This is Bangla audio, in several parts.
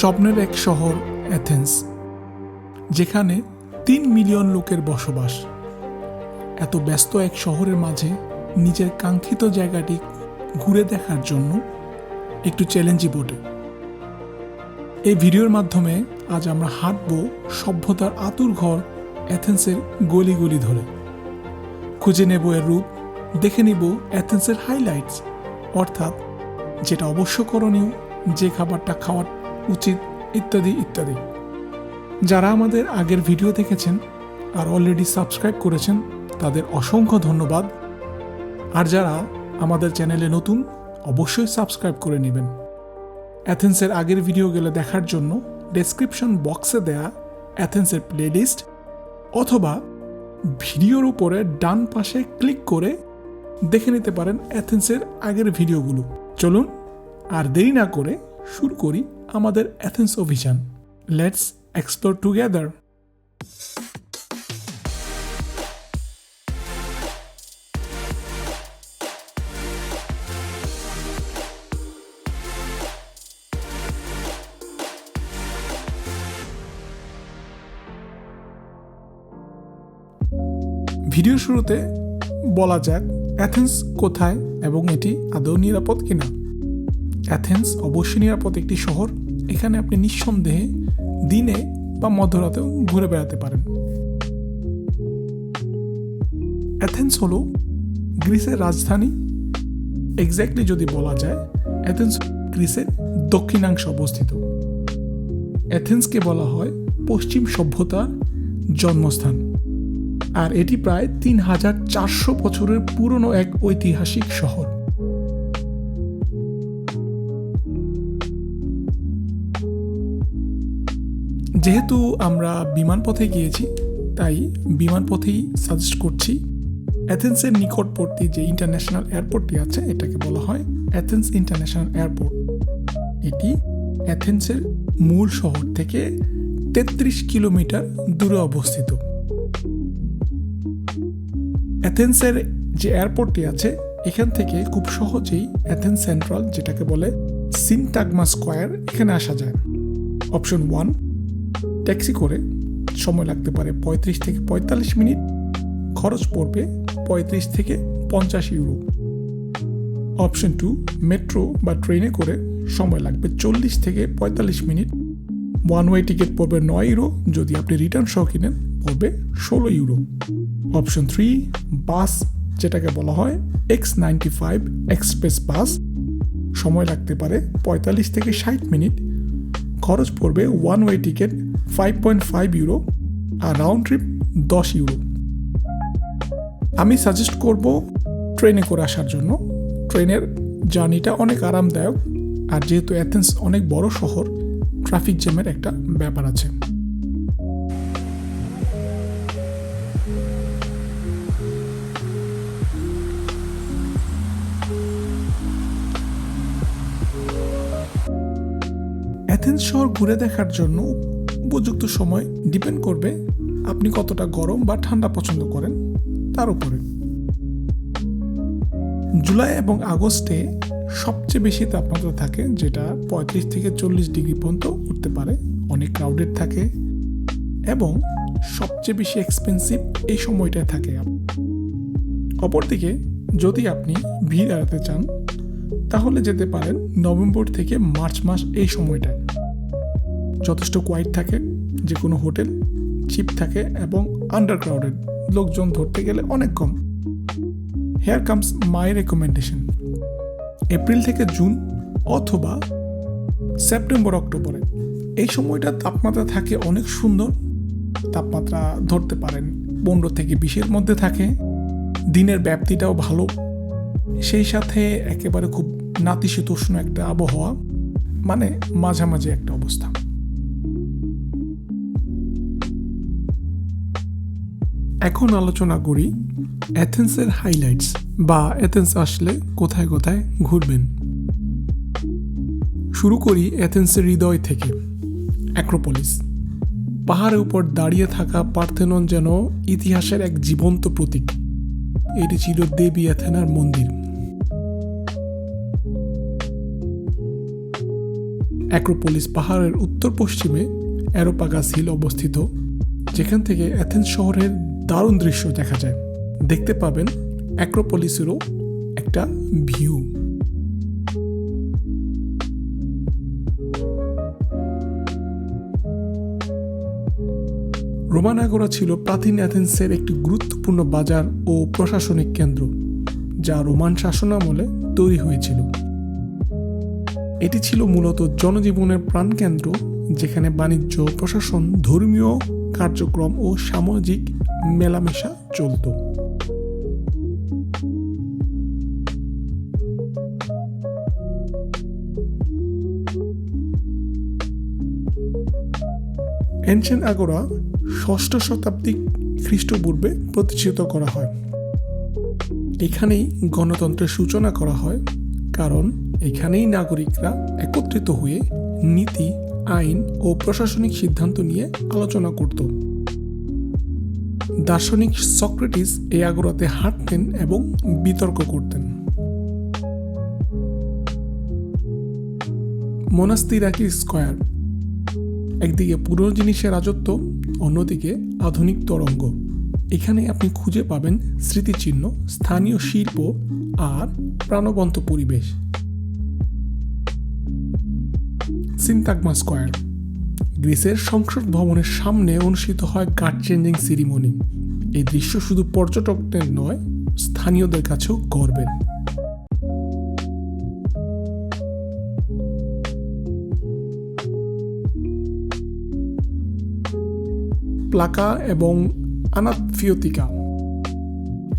স্বপ্নের এক শহর অ্যাথেন্স যেখানে তিন মিলিয়ন লোকের বসবাস। এত ব্যস্ত এক শহরের মাঝে নিজের কাঙ্ক্ষিত জায়গাটি ঘুরে দেখার জন্য একটু চ্যালেঞ্জই বটে। এই ভিডিওর মাধ্যমে আজ আমরা হাঁটব সভ্যতার আতুর ঘর অ্যাথেন্সের গলি গলি ধরে। খুঁজে নেব এর রূপ, দেখে নিব অ্যাথেন্সের হাইলাইটস অর্থাৎ যেটা অবশ্য করণীয়, যে খাবারটা খাওয়া উচিত ইত্যাদি ইত্যাদি। যারা আমাদের আগের ভিডিও দেখেছেন আর অলরেডি সাবস্ক্রাইব করেছেন, তাদের অসংখ্য ধন্যবাদ। আর যারা আমাদের চ্যানেলে নতুন, অবশ্যই সাবস্ক্রাইব করে নেবেন। অ্যাথেন্সের আগের ভিডিওগুলো দেখার জন্য ডেসক্রিপশন বক্সে দেয়া অ্যাথেন্সের প্লেলিস্ট অথবা ভিডিওর উপরে ডান পাশে ক্লিক করে দেখে নিতে পারেন অ্যাথেন্সের আগের ভিডিওগুলো। চলুন, আর দেরি না করে শুরু করি। আমাদের অ্যাথেন্স অভিযান। লেটস এক্সপ্লোর টুগেদার ভিডিও শুরুতে বলা যাক অ্যাথেন্স কোথায় এবং এটি আদৌ নিরাপদ কিনা। অ্যাথেন্স অবশ্যই নিরাপদ একটি শহর। এখানে আপনি নিঃসন্দেহে দিনে বা মধ্যরাতেও ঘুরে বেড়াতে পারেন। অ্যাথেন্স হলো গ্রিসের রাজধানী। এক্স্যাক্টলি যদি বলা যায় অ্যাথেন্স গ্রিসের দক্ষিণাংশে অবস্থিত। অ্যাথেন্সকে বলা হয় পশ্চিম সভ্যতার জন্মস্থান। আর এটি প্রায় তিন হাজার চারশো বছরের পুরনো এক ঐতিহাসিক শহর। যেহেতু আমরা বিমান পথে গিয়েছি, তাই বিমান পথেই সাজেস্ট করছি অ্যাথেন্সের নিকটবর্তী যে ইন্টারন্যাশনাল এয়ারপোর্টটি আছে, এটাকে বলা হয় অ্যাথেন্স ইন্টারন্যাশনাল এয়ারপোর্ট এটি অ্যাথেন্সের মূল শহর থেকে তেত্রিশ কিলোমিটার দূরে অবস্থিত। অ্যাথেন্সের যে এয়ারপোর্টটি আছে, এখান থেকে খুব সহজেই অ্যাথেন্স সেন্ট্রাল যেটাকে বলে সিনটাগমা স্কোয়ার এখানে আসা যায়। অপশন ওয়ান ট্যাক্সি করে সময় লাগতে পারে পঁয়ত্রিশ থেকে পঁয়তাল্লিশ মিনিট। খরচ পড়বে পঁয়ত্রিশ থেকে পঞ্চাশ ইউরো। অপশন টু, মেট্রো বা ট্রেনে করে সময় লাগবে চল্লিশ থেকে পঁয়তাল্লিশ মিনিট। ওয়ান ওয়ে টিকিট পড়বে নয় ইউরো, যদি আপনি রিটার্ন সহ কিনেন, পড়বে ষোলো ইউরো। অপশন থ্রি, বাস, যেটাকে বলা হয় X ninety five express bus, সময় লাগতে পারে পঁয়তাল্লিশ থেকে ষাট মিনিট। খরচ পড়বে one way ticket five point five euro আর রাউন্ড ট্রিপ দশ ইউরো আমি সাজেস্ট করব ট্রেনে করে আসার জন্য। ট্রেনের জার্নিটা অনেক আরামদায়ক, আর যেহেতু অ্যাথেন্স অনেক বড় শহর ট্রাফিক জ্যামের একটা ব্যাপার আছে। অ্যাথেন্স শহর ঘুরে দেখার জন্য উপযুক্ত সময় ডিপেন্ড করবে আপনি কতটা গরম বা ঠান্ডা পছন্দ করেন তার উপরে। জুলাই এবং আগস্টে সবচেয়ে বেশি তাপমাত্রা থাকে যেটা পঁয়ত্রিশ থেকে চল্লিশ ডিগ্রি পর্যন্ত উঠতে পারে, অনেক ক্রাউডেড থাকে এবং সবচেয়ে বেশি এক্সপেন্সিভ এই সময়টায় থাকে। অপরদিকে যদি আপনি ভিড় এড়াতে চান, তাহলে যেতে পারেন নভেম্বর থেকে মার্চ মাস এই সময়টায়। যথেষ্ট কোয়াইট থাকে যে কোনো হোটেল চিপ থাকে এবং আন্ডারক্রাউডেড লোকজন ধরতে গেলে অনেক কম। Here comes my recommendation April থেকে জুন অথবা সেপ্টেম্বর অক্টোবরে এই সময়টা তাপমাত্রা থাকে অনেক সুন্দর, তাপমাত্রা ধরতে পারেন পনেরো থেকে বিশের মধ্যে থাকে, দিনের ব্যাপ্তিটাও ভালো। সেই সাথে একেবারে খুব নাতিশীতোষ্ণ একটা আবহাওয়া মানে মাঝামাঝি একটা অবস্থা। এখন আলোচনা করি অ্যাথেন্সের হাইলাইটস বা অ্যাথেন্স আসলে কোথায় কোথায় ঘুরবেন। শুরু করি অ্যাথেন্সের হৃদয় থেকে, অ্যাক্রোপলিস। পাহাড়ের উপর দাঁড়িয়ে থাকা পার্থেনন যেন ইতিহাসের এক জীবন্ত প্রতীক। এটি ছিল দেবী অ্যাথেনার মন্দির। অ্যাক্রোপলিস পাহাড়ের উত্তর পশ্চিমে অ্যারোপাগাস হিল অবস্থিত, যেখান থেকে অ্যাথেন্স শহরের দারুণ দৃশ্য দেখা যায়। দেখতে পাবেন অ্যাক্রোপলিসেরও একটা ভিউ রোমান আগোরা ছিল প্রাচীন অ্যাথেন্সের একটি গুরুত্বপূর্ণ বাজার ও প্রশাসনিক কেন্দ্র, যা রোমান শাসনামলে তৈরি হয়েছিল। এটি ছিল মূলত জনজীবনের প্রাণকেন্দ্র, যেখানে বাণিজ্য, প্রশাসন, ধর্মীয় কার্যক্রম ও সামাজিক মেলামেশা চলত। এনশিয়েন্ট আগোরা ষষ্ঠ শতাব্দী খ্রিস্টপূর্বে প্রতিষ্ঠিত করা হয়। এখানেই গণতন্ত্রের সূচনা করা হয়, কারণ এখানেই নাগরিকরা একত্রিত হয়ে নীতি আইন ও প্রশাসনিক সিদ্ধান্ত নিয়ে আলোচনা করত। দার্শনিক সক্রেটিস এই আগোরাতে হাঁটতেন এবং বিতর্ক করতেন। মোনাস্তিরাকি স্কয়ার, একদিকে পুরনো জিনিসের রাজত্ব, অন্যদিকে আধুনিক তরঙ্গ। এখানে আপনি খুঁজে পাবেন স্মৃতিচিহ্ন, স্থানীয় শিল্প আর প্রাণবন্ত পরিবেশ। Syntagma square. গ্রিসের সংসদ ভবনের সামনে অনুষ্ঠিত হয় গার্ড চেঞ্জিং সিরিমনি। এই দৃশ্য শুধু পর্যটকদের নয়, স্থানীয়দের কাছেও গর্বের। প্লাকা এবং আনাফিয়তিকা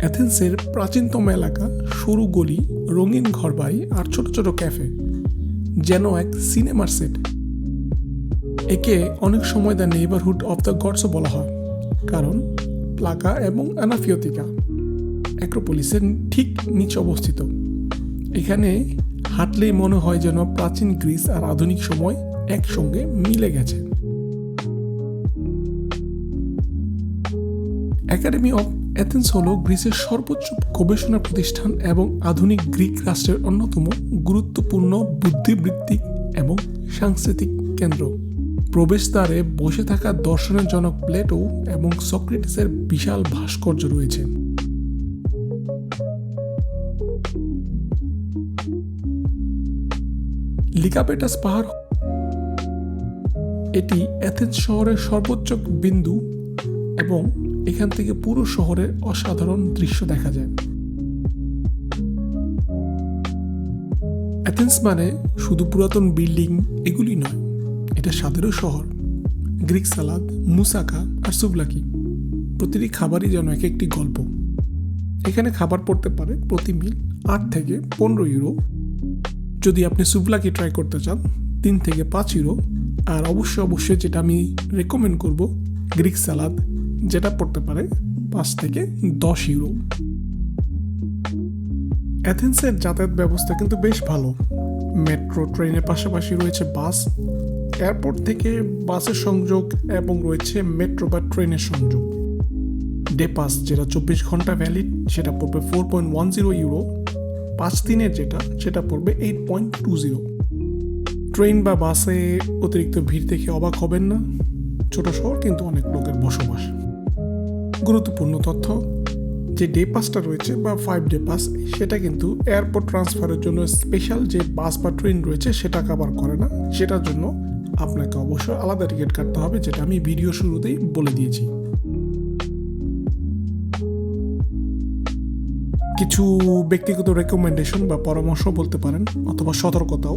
অ্যাথেন্সের প্রাচীনতম এলাকা, সরু গলি, রঙিন ঘরবাড়ি আর ছোট ছোট ক্যাফে। যেন এক সিনেমার সেট। একে অনেক সময় দ্য নেইবারহুড অফ দ্য গডসও বলা হয়, কারণ প্লাকা এবং আনাফিয়তিকা অ্যাক্রোপলিসের ঠিক নিচে অবস্থিত। এখানে হাঁটলেই মনে হয় যেন প্রাচীন গ্রিস আর আধুনিক সময় একসঙ্গে মিলে গেছে। একাডেমি অফ অ্যাথেন্স হল গ্রিসের সর্বোচ্চ গবেষণা প্রতিষ্ঠান এবং আধুনিক গ্রিক রাষ্ট্রের অন্যতম গুরুত্বপূর্ণ বুদ্ধিবৃত্তিক এবং সাংস্কৃতিক কেন্দ্র। প্রবেশদ্বারে বসে থাকা দর্শনের জনক প্লেটো এবং সক্রেটিসের বিশাল ভাস্কর্য রয়েছে। লিকাপেটাস পাহাড় এটি অ্যাথেন্স শহরের সর্বোচ্চ বিন্দু এবং এখান থেকে পুরো শহরের অসাধারণ দৃশ্য দেখা যায়। অ্যাথেন্স মানে শুধু পুরাতন বিল্ডিং এগুলি নয়, এটা স্বাদেরও শহর। গ্রিক সালাদ, মুসাকা আর সুবলাকি। প্রতিটি খাবারই যেন এক একটি গল্প। এখানে খাবার পড়তে পারে প্রতি মিল আট থেকে পনেরো ইউরো। যদি আপনি সুবলাকি ট্রাই করতে চান, তিন থেকে পাঁচ ইউরো। আর অবশ্যই অবশ্যই যেটা আমি রেকমেন্ড করব, গ্রিক সালাদ যেটা পড়তে পারে পাঁচ থেকে দশ ইউরো। অ্যাথেন্সের যাতায়াত ব্যবস্থা কিন্তু বেশ ভালো। মেট্রো ট্রেনের পাশাপাশি রয়েছে বাস। এয়ারপোর্ট থেকে বাসের সংযোগ এবং রয়েছে মেট্রো বা ট্রেনের সংযোগ। ডে পাস যেটা চব্বিশ ঘণ্টা ভ্যালিড সেটা পড়বে four point one zero euro পাঁচ দিনের যেটা, সেটা পড়বে eight point two zero train বা বাসে অতিরিক্ত ভিড় দেখে অবাক হবেন না। ছোট শহর কিন্তু অনেক লোকের বসবাস। গুরুত্বপূর্ণ তথ্য। যে ডে পাসটা রয়েছে বা ফাইভ ডে পাস সেটা কিন্তু এয়ারপোর্ট ট্রান্সফারের জন্য স্পেশাল যে বাস বা ট্রেন রয়েছে, সেটা কাভার করে না। সেটার জন্য আপনাকে অবশ্যই আলাদা টিকিট কাটতে হবে, যেটা আমি ভিডিও শুরুতেই বলে দিয়েছি। কিছু ব্যক্তিগত রেকমেন্ডেশন বা পরামর্শ বলতে পারেন, অথবা সতর্কতাও।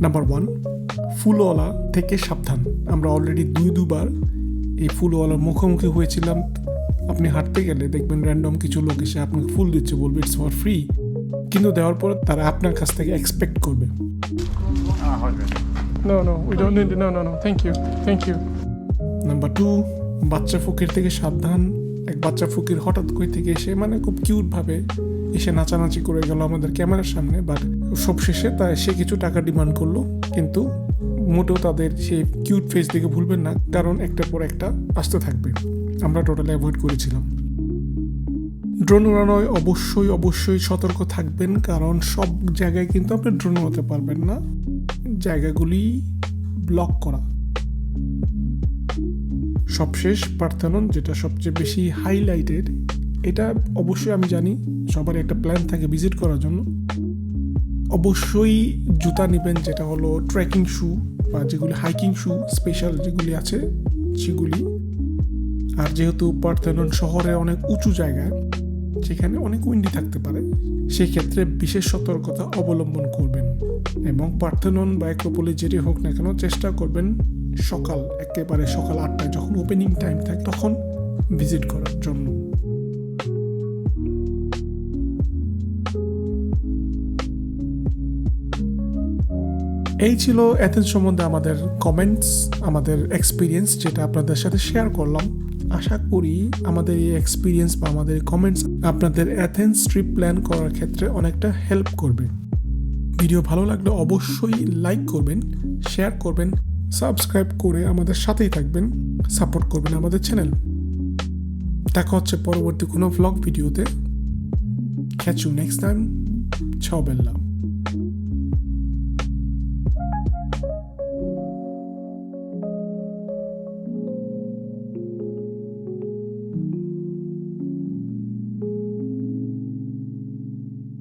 নাম্বার ওয়ান ফুলওয়ালা থেকে সাবধান। আমরা অলরেডি দুই দুবার এই ফুলওয়ালার মুখোমুখি হয়েছিলাম। আপনি হাঁটতে গেলে দেখবেন র্যান্ডম কিছু লোক এসে আপনাকে ফুল দিচ্ছে বলবে ইটস ফর ফ্রি কিন্তু দেওয়ার পর তারা আপনার কাছ থেকে এক্সপেক্ট করবে. Thank you. Thank you. Number two বাচ্চা ফকির থেকে সাবধান এক বাচ্চা ফকির হঠাৎ করে থেকে এসে মানে খুব কিউট ভাবে এসে নাচানাচি করে গেল আমাদের ক্যামেরার সামনে বাট সব শেষে তা সে কিছু টাকা ডিমান্ড করল কিন্তু মোটেও তাদের সেই কিউট ফেস দেখে ভুলবেন না কারণ একটার পর একটা আসতে থাকবে আমরা টোটালি অ্যাভয়েড করেছিলাম। ড্রোন উড়ানোয় অবশ্যই অবশ্যই সতর্ক থাকবেন, কারণ সব জায়গায় কিন্তু আপনি ড্রোন উড়াতে পারবেন না। জায়গাগুলি ব্লক করা। সবশেষ পার্থেনন যেটা সবচেয়ে বেশি হাইলাইটেড এটা অবশ্যই আমি জানি সবার একটা প্ল্যান থাকে ভিজিট করার জন্য। অবশ্যই জুতা নেবেন, যেটা হলো ট্রেকিং শু বা যেগুলি হাইকিং শু স্পেশাল যেগুলি আছে, সেগুলি আর যেহেতু পার্থেনন শহরে অনেক উঁচু জায়গা সেখানে অনেক উইন্ডি থাকতে পারে সেই ক্ষেত্রে বিশেষ সতর্কতা অবলম্বন করবেন এবং পার্থেনন বা অ্যাক্রোপোলি যেটি হোক না কেন চেষ্টা করবেন সকাল, একেবারে সকাল আটটায় যখন ওপেনিং টাইম থাকে, তখন ভিজিট করার জন্য। এই ছিল অ্যাথেন্স সম্বন্ধে আমাদের কমেন্টস আমাদের এক্সপিরিয়েন্স যেটা আপনাদের সাথে শেয়ার করলাম। আশা করি আমাদের এই এক্সপিরিয়েন্স বা আমাদের কমেন্টস আপনাদের অ্যাথেন্স ট্রিপ প্ল্যান করার ক্ষেত্রে অনেকটা হেল্প করবে। ভিডিও ভালো লাগলে অবশ্যই লাইক করবেন শেয়ার করবেন সাবস্ক্রাইব করে আমাদের সাথেই থাকবেন সাপোর্ট করবেন আমাদের চ্যানেল দেখা হচ্ছে পরবর্তী কোনো ভ্লগ ভিডিওতে ক্যাচ ইউ নেক্সট টাইম বেল্লা